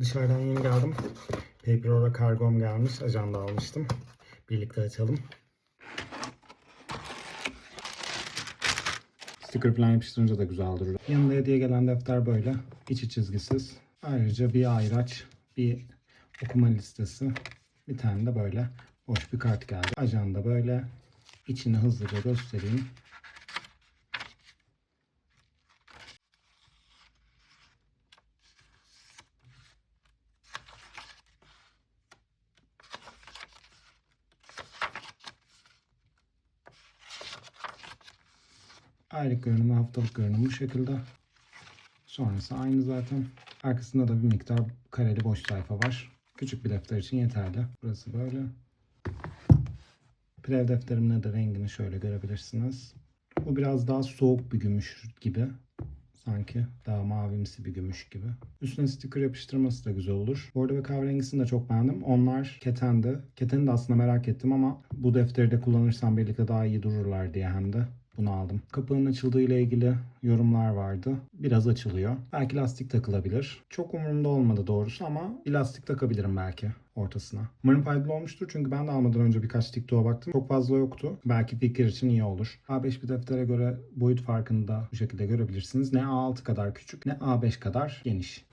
Dışarıdan yeni geldim. Paper Ora kargom gelmiş. Ajanda almıştım. Birlikte açalım. Sticker falan yapıştırınca da güzel durur. Yanında hediye gelen defter böyle. İçi çizgisiz. Ayrıca bir ayraç, bir okuma listesi. Bir tane de böyle boş bir kart geldi. Ajanda böyle. İçini hızlıca göstereyim. Aylık görünümü, haftalık görünümü bu şekilde. Sonrası aynı zaten. Arkasında da bir miktar kareli boş sayfa var. Küçük bir defter için yeterli. Burası böyle. Prev defterimde de rengini şöyle görebilirsiniz. Bu biraz daha soğuk bir gümüş gibi. Sanki daha mavimsi bir gümüş gibi. Üstüne sticker yapıştırması da güzel olur. Arada ve kahverengisini de çok beğendim. Onlar ketendi. Keteni de aslında merak ettim ama bu defteri de kullanırsam birlikte daha iyi dururlar diye hem de bunu aldım. Kapağın açıldığı ile ilgili yorumlar vardı. Biraz açılıyor. Belki lastik takılabilir. Çok umurumda olmadı doğrusu ama lastik takabilirim belki ortasına. Umarım faydalı olmuştur çünkü ben de almadan önce birkaç TikTok'a baktım. Çok fazla yoktu. Belki fikir için iyi olur. A5 bir deftere göre boyut farkını da bu şekilde görebilirsiniz. Ne A6 kadar küçük ne A5 kadar geniş.